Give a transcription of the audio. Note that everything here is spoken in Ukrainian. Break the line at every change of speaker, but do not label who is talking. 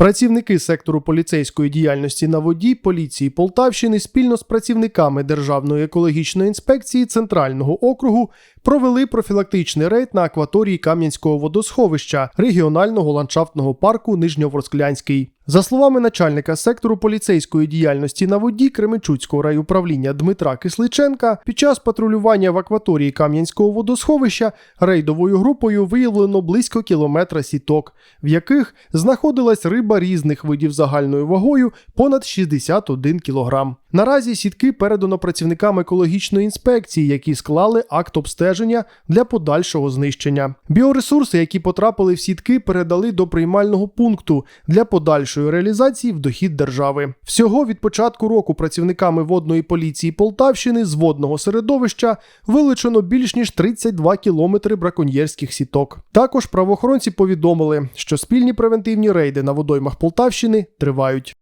Працівники сектору поліцейської діяльності на воді поліції Полтавщини спільно з працівниками Державної екологічної інспекції Центрального округу провели профілактичний рейд на акваторії Кам'янського водосховища регіонального ландшафтного парку Нижньоворсклянський. За словами начальника сектору поліцейської діяльності на воді Кременчуцького райуправління Дмитра Кисличенка, під час патрулювання в акваторії Кам'янського водосховища рейдовою групою виявлено близько кілометра сіток, в яких знаходилась риба різних видів загальною вагою понад 61 кілограм. Наразі сітки передано працівникам екологічної інспекції, які склали акт обстеження для подальшого знищення. Біоресурси, які потрапили в сітки, передали до приймального пункту для подальшої реалізації в дохід держави. Всього від початку року працівниками водної поліції Полтавщини з водного середовища вилучено більш ніж 32 кілометри браконьєрських сіток. Також правоохоронці повідомили, що спільні превентивні рейди на водоймах Полтавщини тривають.